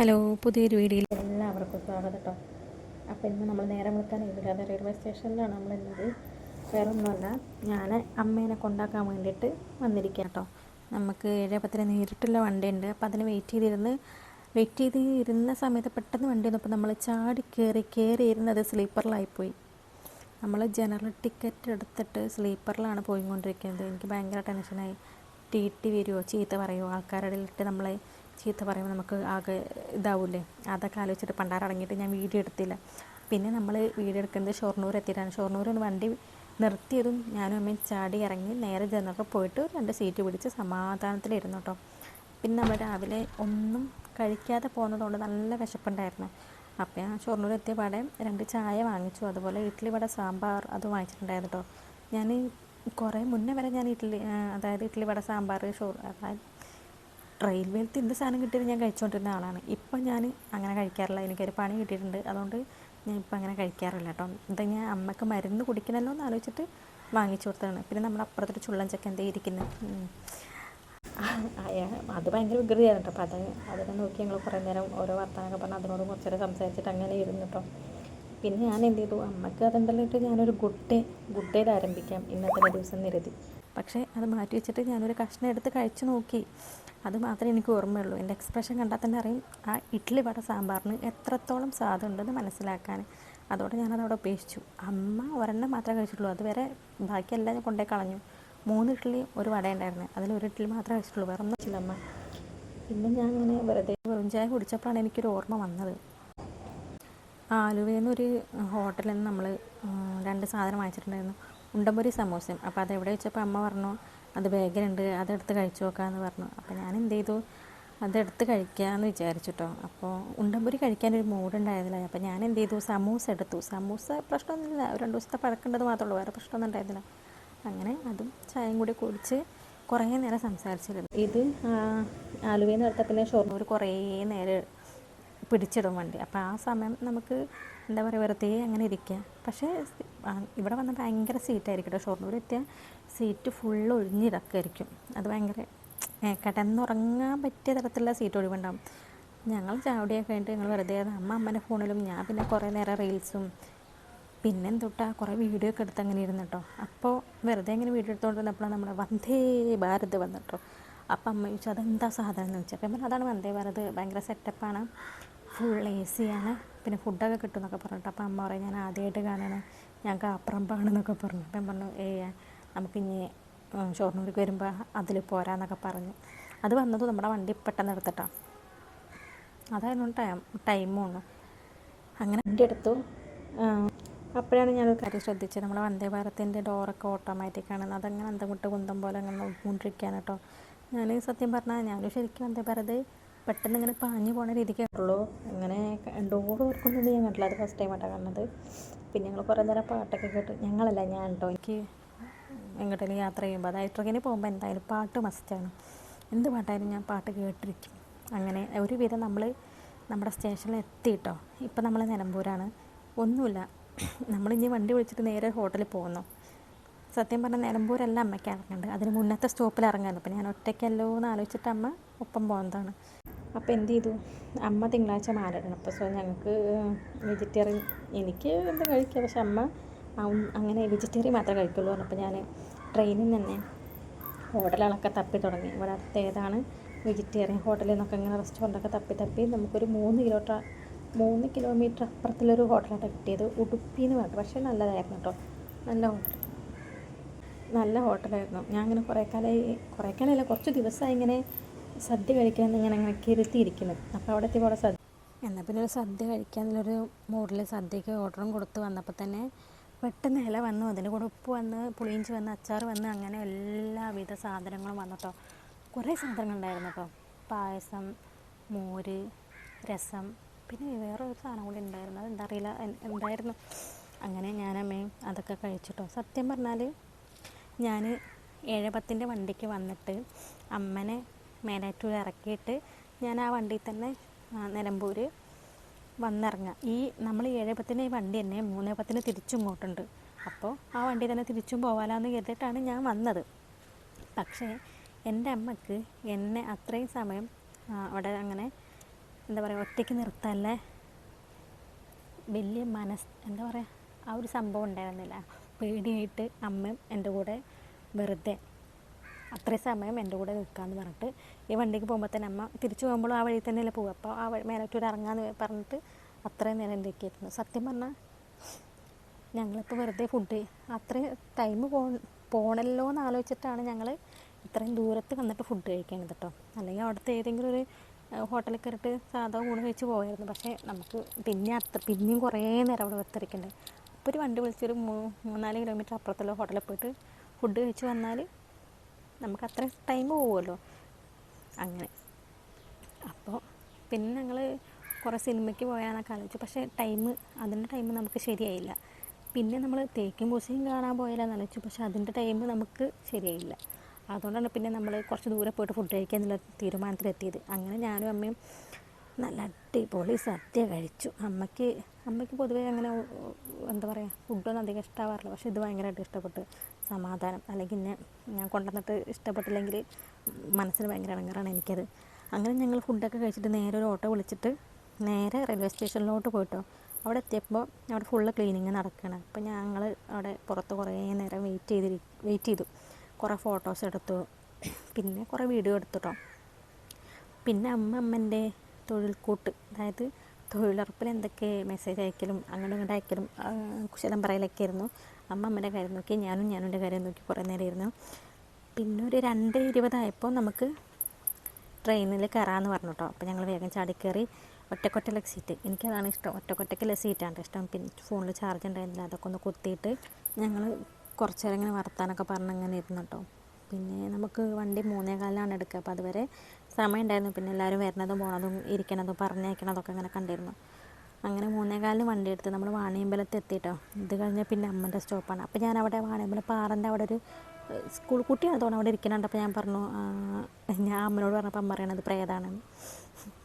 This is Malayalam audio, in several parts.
ഹലോ പുതിയൊരു വീഡിയോയിൽ എല്ലാവർക്കും സ്വാഗതം കേട്ടോ അപ്പോൾ ഇന്ന് നമ്മൾ നേരെ വിളിക്കാൻ ഇവിടെ റെയിൽവേ സ്റ്റേഷനിലാണ് നമ്മൾ ഇന്നത്. വേറെ ഒന്നുമല്ല ഞാൻ അമ്മേനെ കൊണ്ടാക്കാൻ വേണ്ടിയിട്ട് വന്നിരിക്കുക കേട്ടോ നമുക്ക് ഏഴപ്പത്തിന് നേരിട്ടുള്ള വണ്ടിയുണ്ട്. അപ്പോൾ അതിന് വെയിറ്റ് ചെയ്തിരുന്ന് വെയിറ്റ് ചെയ്ത് ഇരുന്ന സമയത്ത് പെട്ടെന്ന് വണ്ടി വന്നപ്പോൾ നമ്മൾ ചാടി കയറി കയറി ഇരുന്നത് സ്ലീപ്പറിലായിപ്പോയി. നമ്മൾ ജനറൽ ടിക്കറ്റ് എടുത്തിട്ട് സ്ലീപ്പറിലാണ് പോയിക്കൊണ്ടിരിക്കുന്നത്. എനിക്ക് ഭയങ്കര ടെൻഷനായി ടി ടി വരുമോ ചീത്ത പറയുമോ ആൾക്കാരുടെ ഇട്ട് നമ്മളെ ചീത്ത പറയുമ്പോൾ നമുക്ക് ആകെ ഇതാവൂലേ? അതൊക്കെ ആലോചിച്ചിട്ട് പണ്ടാറടങ്ങിയിട്ട് ഞാൻ വീഡിയോ എടുത്തില്ല. പിന്നെ നമ്മൾ വീഡിയോ എടുക്കുന്നത് ഷൊർണൂർ എത്തിയിട്ടാണ്. ഷൊർണൂർ ഒന്ന് വണ്ടി നിർത്തിയതും ഞാനും അമ്മയും ചാടി ഇറങ്ങി നേരെ ജനറൽ പോയിട്ട് രണ്ട് സീറ്റ് പിടിച്ച് സമാധാനത്തിലിരുന്നു കേട്ടോ. പിന്നെ നമ്മൾ രാവിലെ ഒന്നും കഴിക്കാതെ പോകുന്നതുകൊണ്ട് നല്ല വിശപ്പുണ്ടായിരുന്നു. അപ്പം ഞാൻ ഷൊർണൂർ എത്തിയ പാടെ രണ്ട് ചായ വാങ്ങിച്ചു. അതുപോലെ ഇഡ്ഡലി വട സാമ്പാർ അത് വാങ്ങിച്ചിട്ടുണ്ടായിരുന്നു കേട്ടോ. ഞാൻ കുറേ മുന്നേ വരെ ഞാൻ ഇഡ്ഡലി അതായത് ഇഡ്ഡലി വട സാമ്പാർ ഷോർ അതായത് റെയിൽവേയിലത്തെ എന്ത് സാധനം കിട്ടിയാലും ഞാൻ കഴിച്ചുകൊണ്ടിരുന്ന ആളാണ്. ഇപ്പം ഞാൻ അങ്ങനെ കഴിക്കാറില്ല. എനിക്കൊരു പണി കിട്ടിയിട്ടുണ്ട്. അതുകൊണ്ട് ഞാൻ ഇപ്പം അങ്ങനെ കഴിക്കാറില്ല കേട്ടോ. എന്താ ഞാൻ അമ്മയ്ക്ക് മരുന്ന് കുടിക്കണമല്ലോ എന്ന് ആലോചിച്ചിട്ട് വാങ്ങിച്ചു കൊടുത്തതാണ്. പിന്നെ നമ്മുടെ അപ്പുറത്തൊരു ചുള്ളൻ ചക്ക എന്തേ ഇരിക്കുന്നത് അത് ഭയങ്കര വികൃതിയാണ് കേട്ടോ. അപ്പോൾ അത് അതിനെ നോക്കി ഞങ്ങൾ കുറേ നേരം ഓരോ വർത്തമാനമൊക്കെ പറഞ്ഞ് അതിനോട് കുറച്ച് നേരം സംസാരിച്ചിട്ട് അങ്ങനെ ഇരുന്നു കേട്ടോ. പിന്നെ ഞാൻ എന്ത് ചെയ്തു? അമ്മയ്ക്ക് അതുണ്ടല്ലോ ഞാനൊരു ഗുഡ് ഡേ ഗുഡ് ഡേയിൽ ആരംഭിക്കാം ഇന്നത്തെ ദിവസം നിരതി. പക്ഷേ അത് മാറ്റി വെച്ചിട്ട് ഞാനൊരു കഷ്ണം എടുത്ത് കഴിച്ചു നോക്കി. അത് മാത്രമേ എനിക്ക് ഓർമ്മയുള്ളൂ. എന്റെ എക്സ്പ്രഷൻ കണ്ടാൽ തന്നെ അറിയും ആ ഇഡ്ഡലി വട സാമ്പാറിന് എത്രത്തോളം സ്വാദുണ്ടെന്ന് മനസ്സിലാക്കാൻ. അതോടെ ഞാനതവിടെ ഉപേക്ഷിച്ചു. അമ്മ ഒരെണ്ണം മാത്രമേ കഴിച്ചിട്ടുള്ളൂ. അതുവരെ ബാക്കിയെല്ലാം ഞാൻ കൊണ്ടേ കളഞ്ഞു. മൂന്ന് ഇഡ്ഡലി ഒരു വട ഉണ്ടായിരുന്നു. അതിൽ ഒരു ഇഡ്ഡലി മാത്രമേ കഴിച്ചിട്ടുള്ളൂ. വേറെ ഒന്നും വെച്ചില്ല അമ്മ. പിന്നെ ഞാൻ ഇങ്ങനെ വെറുതെ വെറും ചായ കുടിച്ചപ്പോഴാണ് എനിക്കൊരു ഓർമ്മ വന്നത്. ആലുവയിൽ ഹോട്ടലിൽ നിന്ന് നമ്മൾ രണ്ട് സാധനം വാങ്ങിച്ചിട്ടുണ്ടായിരുന്നു. ഉണ്ടമ്പൊരി സമൂസയും. അപ്പോൾ അതെവിടെ എവിടെ വെച്ചപ്പോൾ അമ്മ പറഞ്ഞു അത് ബേഗിലുണ്ട് അതെടുത്ത് കഴിച്ചു നോക്കാമെന്ന് പറഞ്ഞു. അപ്പോൾ ഞാൻ എന്ത് ചെയ്തു അതെടുത്ത് കഴിക്കാമെന്ന് വിചാരിച്ചിട്ടോ. അപ്പോൾ ഉണ്ടമ്പൊരി കഴിക്കാനൊരു മൂഡ് ഉണ്ടായിരുന്നില്ല അപ്പോൾ ഞാൻ എന്ത് ചെയ്തു സമൂസ എടുത്തു. സമൂസ പ്രശ്നമൊന്നുമില്ല. ഒരു രണ്ട് ദിവസത്തെ പഴക്കേണ്ടത് മാത്രമേ ഉള്ളൂ. വേറെ പ്രശ്നമൊന്നും ഉണ്ടായിരുന്നില്ല. അങ്ങനെ അതും ചായയും കൂടി കുടിച്ച് കുറേ നേരം സംസാരിച്ചിരുന്നു. ഇത് ആലുവയിൽ നിന്ന് എടുത്ത പിന്നെ ഷൊർണൂർ കുറേ നേരം പിടിച്ചിടും വണ്ടി. അപ്പോൾ ആ സമയം നമുക്ക് എന്താ പറയുക വെറുതെ അങ്ങനെ ഇരിക്കുക. പക്ഷേ ഇവിടെ വന്ന ഭയങ്കര സീറ്റായിരിക്കും കേട്ടോ. ഷൊർണൂർ എത്തിയ സീറ്റ് ഫുള്ള് ഒഴിഞ്ഞിടക്കായിരിക്കും. അത് ഭയങ്കര കിടന്ന് കിടന്നുറങ്ങാൻ പറ്റിയ തരത്തിലുള്ള സീറ്റ് ഒഴിവുണ്ടാവും. ഞങ്ങൾ ചാവടിയൊക്കെ കഴിഞ്ഞിട്ട് ഞങ്ങൾ വെറുതെ അമ്മ അമ്മേന്റെ ഫോണിലും ഞാൻ പിന്നെ കുറേ നേരം റീൽസും പിന്നെ എന്തൊട്ടാ കുറേ വീഡിയോ ഒക്കെ എടുത്ത് അങ്ങനെ ഇരുന്നു കേട്ടോ. അപ്പോൾ വെറുതെ ഇങ്ങനെ വീഡിയോ എടുത്തുകൊണ്ടിരുന്നപ്പോഴാണ് നമ്മുടെ വന്ദേ ഭാരത് വന്നിട്ടോ. അപ്പം അമ്മ ചോദിച്ചു അതെന്താ സാധനം? എന്ന് ചോദിച്ചു. അപ്പം അതാണ് വന്ദേ ഭാരത്. ഭയങ്കര സെറ്റപ്പാണ് ഫുൾ എ സിയാണ് പിന്നെ ഫുഡൊക്കെ കിട്ടും എന്നൊക്കെ പറഞ്ഞിട്ട് അപ്പം അമ്മ പറയും ഞാൻ ആദ്യമായിട്ട് കാണണം. ഞാൻ അപ്രമ്പാണെന്നൊക്കെ പറഞ്ഞു. അപ്പം ഞാൻ പറഞ്ഞു ഏ നമുക്കിനി ഇനി വരുമ്പോൾ അതിൽ പോരാന്നൊക്കെ പറഞ്ഞു. അത് വന്നത് നമ്മുടെ വണ്ടി പെട്ടെന്ന് എടുത്തിട്ടാണ് അതായിരുന്നു ടൈം ടൈമും അങ്ങനെ വണ്ടി എടുത്തു. അപ്പോഴാണ് ഞാൻ കാര്യം ശ്രദ്ധിച്ചത്. നമ്മുടെ വന്ദേ ഭാരത്തിന്റെ ഡോറൊക്കെ ഓട്ടോമാറ്റിക് ആണ് അതങ്ങനെ എന്തെങ്കിലും കുന്തം പോലെ അങ്ങനെ നോക്കിക്കൊണ്ടിരിക്കുകയാണ് കേട്ടോ. ഞാൻ സത്യം പറഞ്ഞാൽ ഞാനും ശരിക്കും വന്ദേ ഭാരത് പെട്ടെന്ന് ഇങ്ങനെ പാഞ്ഞു പോണ രീതിക്ക് ഉള്ളൂ. അങ്ങനെ ഡോറ് ഓർക്കുന്നത് ഞാൻ കണ്ടില്ല. അത് ഫസ്റ്റ് ടൈമായിട്ടാണ് കാണുന്നത്. പിന്നെ ഞങ്ങൾ കുറേ നേരം പാട്ടൊക്കെ കേട്ടു ഞങ്ങളല്ല ഞാൻ കേട്ടോ എനിക്ക് എങ്ങോട്ടെങ്കിലും യാത്ര ചെയ്യുമ്പോൾ അതായത് ട്രെയിനിൽ പോകുമ്പോൾ എന്തായാലും പാട്ട് മസ്റ്റാണ് എന്ത് പാട്ടായാലും ഞാൻ പാട്ട് കേട്ടിരിക്കും. അങ്ങനെ ഒരുവിധം നമ്മൾ നമ്മുടെ സ്റ്റേഷനിൽ എത്തിയിട്ടോ ഇപ്പം നമ്മൾ നിലമ്പൂരാണ്. ഒന്നുമില്ല. നമ്മളിനി വണ്ടി വിളിച്ചിട്ട് നേരെ ഹോട്ടലിൽ പോകുന്നു. സത്യം പറഞ്ഞാൽ നിലമ്പൂരല്ല അമ്മയ്ക്ക് ഇറങ്ങേണ്ടത് അതിന് മുന്നത്തെ സ്റ്റോപ്പിൽ ഇറങ്ങായിരുന്നു അപ്പം ഞാൻ ഒറ്റയ്ക്കല്ലോ എന്ന് ആലോചിച്ചിട്ട് അമ്മ ഒപ്പം പോകുന്നതാണ് അപ്പോൾ എന്ത് ചെയ്തു? അമ്മ തിങ്കളാഴ്ച മാലയിടണം അപ്പോൾ സോ ഞങ്ങൾക്ക് വെജിറ്റേറിയൻ എനിക്ക് എന്ത് കഴിക്കാം? പക്ഷെ അമ്മ അങ്ങനെ വെജിറ്റേറിയൻ മാത്രമേ കഴിക്കുള്ളൂ പറഞ്ഞപ്പോൾ ഞാൻ ട്രെയിനിൽ തന്നെ ഹോട്ടലുകളൊക്കെ തപ്പി തുടങ്ങി. ഇവിടെ ഏതാണ് വെജിറ്റേറിയൻ ഹോട്ടലിൽ നിന്നൊക്കെ ഇങ്ങനെ റെസ്റ്റോറന്റൊക്കെ തപ്പി തപ്പി നമുക്കൊരു മൂന്ന് കിലോമീറ്റർ മൂന്ന് കിലോമീറ്റർ അപ്പുറത്തുള്ളൊരു ഹോട്ടലാണ് കിട്ടിയത്. ഉടുപ്പി എന്ന് പറഞ്ഞു പക്ഷേ നല്ലതായിരുന്നു കേട്ടോ. നല്ല ഹോട്ടൽ നല്ല ഹോട്ടലായിരുന്നു ഞാൻ ഇങ്ങനെ കുറേ കാലമായി കുറേ കാലമല്ല കുറച്ച് ദിവസമായി ഇങ്ങനെ സദ്യ കഴിക്കാൻ ഇങ്ങനെ അങ്ങനെ കിരുത്തിയിരിക്കുന്നു. അപ്പോൾ അവിടെ എത്തിയപ്പോൾ സദ്യ എന്നാൽ പിന്നെ ഒരു സദ്യ കഴിക്കാൻ ഒരു മൂഡിൽ സദ്യക്ക് ഓർഡറും കൊടുത്ത് വന്നപ്പോൾ തന്നെ പെട്ടെന്ന് ഇല വന്നു. അതിന് കൂടെ ഉപ്പ് വന്ന് പുളിയിഞ്ചി വന്ന് അച്ചാർ വന്ന് അങ്ങനെ എല്ലാവിധ സാധനങ്ങളും വന്നിട്ടോ കുറേ സാധനങ്ങൾ ഉണ്ടായിരുന്നു കേട്ടോ. പായസം മോര് രസം പിന്നെ വേറെ ഒരു സാധനം കൂടി ഉണ്ടായിരുന്നു. അതെന്താ അറിയില്ല. എന്തായിരുന്നു? അങ്ങനെ ഞാനമ്മയും അതൊക്കെ കഴിച്ചിട്ടോ സത്യം പറഞ്ഞാൽ ഞാൻ ഏഴപത്തിന്റെ വണ്ടിക്ക് വന്നിട്ട് അമ്മനെ മേലാറ്റൂർ ഇറക്കിയിട്ട് ഞാൻ ആ വണ്ടിയിൽ തന്നെ നിലമ്പൂർ വന്നിറങ്ങുക ഈ നമ്മൾ ഏഴ് പത്തിന് ഈ വണ്ടി തന്നെ മൂന്നേ പത്തിന് തിരിച്ചും ഇങ്ങോട്ടുണ്ട് അപ്പോൾ ആ വണ്ടി തന്നെ തിരിച്ചും പോകാലാന്ന് കരുതിയിട്ടാണ് ഞാൻ വന്നത്. പക്ഷേ എന്റെ അമ്മയ്ക്ക് എന്നെ അത്രയും സമയം അവിടെ അങ്ങനെ എന്താ പറയുക ഒറ്റയ്ക്ക് നിർത്താനുള്ള വലിയ മനസ് എന്താ പറയുക ആ ഒരു സംഭവം ഉണ്ടായിരുന്നില്ല. പേടിയായിട്ട് അമ്മയും എന്റെ കൂടെ വെറുതെ അത്രയും സമയം എന്റെ കൂടെ നിൽക്കാമെന്ന് പറഞ്ഞിട്ട് ഈ വണ്ടിക്ക് പോകുമ്പോൾ തന്നെ അമ്മ തിരിച്ചു പോകുമ്പോഴും ആ വഴി തന്നെയല്ലേ പോകുക അപ്പോൾ ആ വഴി മേലോട്ടൂടെ ഇറങ്ങാമെന്ന് പറഞ്ഞിട്ട് അത്രയും നേരം എന്തൊക്കെയായിരുന്നു സത്യം പറഞ്ഞാൽ ഞങ്ങളിപ്പോൾ വെറുതെ ഫുഡ് അത്രയും ടൈം പോ പോണല്ലോ എന്ന് ആലോചിച്ചിട്ടാണ് ഞങ്ങൾ ഇത്രയും ദൂരത്ത് വന്നിട്ട് ഫുഡ് കഴിക്കുന്നത് കേട്ടോ അല്ലെങ്കിൽ അവിടുത്തെ ഏതെങ്കിലും ഒരു ഹോട്ടലിൽ കയറിയിട്ട് സാധാ ഊണ് കഴിച്ച് പോയായിരുന്നു. പക്ഷേ നമുക്ക് പിന്നെ അത്ര പിന്നെയും കുറേ നേരം അവിടെ വെത്തിരിക്കണ്ടേ. അപ്പോൾ ഒരു വണ്ടി വിളിച്ചൊരു മൂന്നാൽ കിലോമീറ്റർ അപ്പുറത്തുള്ള ഹോട്ടലിൽ പോയിട്ട് ഫുഡ് കഴിച്ച് വന്നാൽ നമുക്ക് അത്ര ടൈം പോവുമല്ലോ. അങ്ങനെ. അപ്പോൾ പിന്നെ ഞങ്ങൾ കുറേ സിനിമയ്ക്ക് പോയാന്നൊക്കെ ആലോചിച്ചു. പക്ഷേ ടൈം അതിന്റെ ടൈം നമുക്ക് ശരിയായില്ല. പിന്നെ നമ്മൾ തേക്കും പൂസയും കാണാൻ പോയാലെന്ന് ആലോചിച്ചു. പക്ഷേ അതിന്റെ ടൈം നമുക്ക് ശരിയായില്ല. അതുകൊണ്ടാണ് പിന്നെ നമ്മൾ കുറച്ച് ദൂരെ പോയിട്ട് ഫുഡ് കഴിക്കുക എന്നുള്ള തീരുമാനത്തിലെത്തിയത്. അങ്ങനെ ഞാനും അമ്മയും നല്ല അടിപൊളി സദ്യ കഴിച്ചു. അമ്മയ്ക്ക് അമ്മയ്ക്ക് പൊതുവേ അങ്ങനെ എന്താ പറയുക ഫുഡൊന്നും അധികം ഇഷ്ടമാവാറില്ല പക്ഷേ ഇത് ഭയങ്കരമായിട്ട് ഇഷ്ടപ്പെട്ട്. സമാധാനം അല്ലെങ്കിൽ എന്നെ ഞാൻ കൊണ്ടുവന്നിട്ട് ഇഷ്ടപ്പെട്ടില്ലെങ്കിൽ മനസ്സിന് ഭയങ്കര ഭയങ്കരമാണ് എനിക്കത്. അങ്ങനെ ഞങ്ങൾ ഫുഡൊക്കെ കഴിച്ചിട്ട് നേരെ ഒരു ഓട്ടോ വിളിച്ചിട്ട് നേരെ റെയിൽവേ സ്റ്റേഷനിലോട്ട് പോയിട്ടോ. അവിടെ എത്തിയപ്പോൾ അവിടെ ഫുള്ള് ക്ലീനിങ് നടക്കുകയാണ് അപ്പോൾ ഞങ്ങൾ അവിടെ പുറത്ത് കുറേ നേരം വെയിറ്റ് ചെയ്തിരി വെയിറ്റ് ചെയ്തു. കുറേ ഫോട്ടോസ് എടുത്തു. പിന്നെ കുറേ വീഡിയോ എടുത്തു കേട്ടോ പിന്നെ അമ്മ അമ്മന്റെ തൊഴിൽക്കൂട്ട് അതായത് തൊഴിലുറപ്പിൽ എന്തൊക്കെ മെസ്സേജ് അയക്കലും അങ്ങോട്ടും ഇങ്ങോട്ടും അയക്കലും കുശലം പറയലൊക്കെ ആയിരുന്നു. അമ്മ അമ്മന്റെ കാര്യം നോക്കി ഞാനും ഞാനും കാര്യം നോക്കി കുറേ നേരം ഇരുന്നു പിന്നെ ഒരു രണ്ട് ഇരുപതായപ്പോൾ നമുക്ക് ട്രെയിനിൽ കയറാമെന്ന് പറഞ്ഞു കേട്ടോ അപ്പോൾ ഞങ്ങൾ വേഗം ചാടിക്കയറി ഒറ്റക്കൊറ്റയിലെ സീറ്റ്. എനിക്കതാണ് ഇഷ്ടം. ഒറ്റക്കൊറ്റയ്ക്കുള്ള സീറ്റാണ് ഇഷ്ടം. പിന്നെ ഫോണിൽ ചാർജ് ഉണ്ടായിരുന്നില്ല. അതൊക്കെ ഒന്ന് കുത്തിയിട്ട് ഞങ്ങൾ കുറച്ച് നേരം ഇങ്ങനെ വർത്താനൊക്കെ പറഞ്ഞ് അങ്ങനെ ഇരുന്നു കേട്ടോ പിന്നെ നമുക്ക് വണ്ടി മൂന്നേ കാലിലാണ് എടുക്കുക. അപ്പോൾ അതുവരെ സമയം ഉണ്ടായിരുന്നു പിന്നെ എല്ലാവരും വരുന്നതും പോണതും ഇരിക്കണതും പറഞ്ഞയക്കണതൊക്കെ അങ്ങനെ കണ്ടിരുന്നു. അങ്ങനെ മൂന്നേ കാലിന് വണ്ടി എടുത്ത് നമ്മൾ വാണിയമ്പലത്ത് എത്തിയിട്ടോ ഇത് കഴിഞ്ഞാൽ പിന്നെ അമ്മന്റെ സ്റ്റോപ്പാണ്. അപ്പോൾ ഞാൻ അവിടെ വാണിയമ്പലം പാറന്റെ അവിടെ ഒരു സ്കൂൾ കുട്ടിയാണ് തോന്നുന്നു അവിടെ ഇരിക്കുന്നുണ്ട്. അപ്പോൾ ഞാൻ പറഞ്ഞു ഞാൻ അമ്മനോട് പറഞ്ഞപ്പോൾ അമ്മ പറയണത് പ്രേതാണെന്ന്.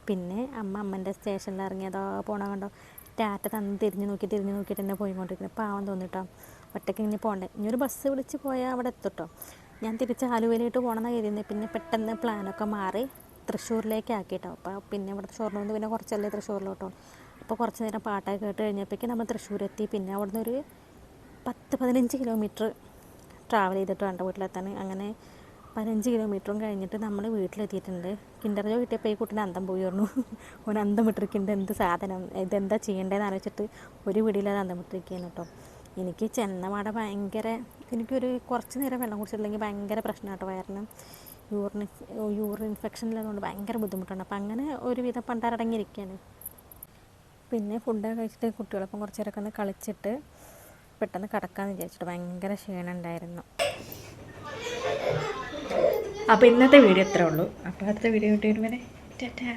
പിന്നെ അമ്മ അമ്മന്റെ സ്റ്റേഷനിൽ ഇറങ്ങിയതോ പോണ കണ്ടോ? ടാറ്റ തന്ന് തിരിഞ്ഞ് നോക്കി തിരിഞ്ഞ് നോക്കിയിട്ട് തന്നെ പോയിക്കൊണ്ടിരിക്കുന്നത് പാവം തോന്നിട്ടോ. ഒറ്റയ്ക്ക് ഇങ്ങനെ പോകണ്ടേ ഇനി ഒരു ബസ് വിളിച്ച് പോയാൽ അവിടെ എത്തുട്ടോ. ഞാൻ തിരിച്ച് ആലുവയിലോട്ട് പോകണമെന്ന് കരുതുന്നത് പിന്നെ പെട്ടെന്ന് പ്ലാനൊക്കെ മാറി തൃശ്ശൂരിലേക്ക് ആക്കിയിട്ടോ അപ്പോൾ പിന്നെ ഇവിടെ ഷൊർണൂർ നിന്ന് പിന്നെ കുറച്ചല്ലേ തൃശ്ശൂരിലോട്ടോ അപ്പോൾ കുറച്ച് നേരം പാട്ടൊക്കെ കേട്ട് കഴിഞ്ഞപ്പോഴേക്കും നമ്മൾ തൃശ്ശൂരെത്തി. പിന്നെ അവിടുന്ന് ഒരു പത്ത് പതിനഞ്ച് കിലോമീറ്റർ ട്രാവൽ ചെയ്തിട്ട് വേണ്ട വീട്ടിലെത്താൻ. അങ്ങനെ പതിനഞ്ച് കിലോമീറ്ററും കഴിഞ്ഞിട്ട് നമ്മൾ വീട്ടിലെത്തിയിട്ടുണ്ട്. കിൻഡർ ജോ കിട്ടിയപ്പോൾ ഈ കുട്ടീനെ അന്തം പോയി പറഞ്ഞു. ഓൻ അന്തം വിട്ടിരിക്കുന്നുണ്ട്. എന്ത് സാധനം? ഇതെന്താ ചെയ്യേണ്ടതെന്ന് ആലോചിച്ചിട്ട് ഒരു വീടില്ലാതെ അന്തം വിട്ടിരിക്കുകയാണ് കേട്ടോ. എനിക്ക് ചെന്നമാട ഭയങ്കര എനിക്കൊരു കുറച്ച് നേരം വെള്ളം കുടിച്ചിട്ടില്ലെങ്കിൽ ഭയങ്കര പ്രശ്നമാട്ടോ വയറിന്. യൂറിൻ യൂറിൻ ഇൻഫെക്ഷൻ ഉള്ളതുകൊണ്ട് ഭയങ്കര ബുദ്ധിമുട്ടാണ്. അപ്പം അങ്ങനെ ഒരുവിധം പണ്ടാരടങ്ങിയിരിക്കുകയാണ്. പിന്നെ ഫുഡൊക്കെ കഴിച്ചിട്ട് കുട്ടികളൊപ്പം കുറച്ച് നേരമൊക്കെ ഒന്ന് കളിച്ചിട്ട് പെട്ടെന്ന് കിടക്കാമെന്ന് വിചാരിച്ചിട്ട് ഭയങ്കര ക്ഷീണം ഉണ്ടായിരുന്നു അപ്പോൾ ഇന്നത്തെ വീഡിയോ ഇത്രേ ഉള്ളൂ. അപ്പോൾ അടുത്ത വീഡിയോ കിട്ടി വരുമ്പോൾ ടാറ്റാ.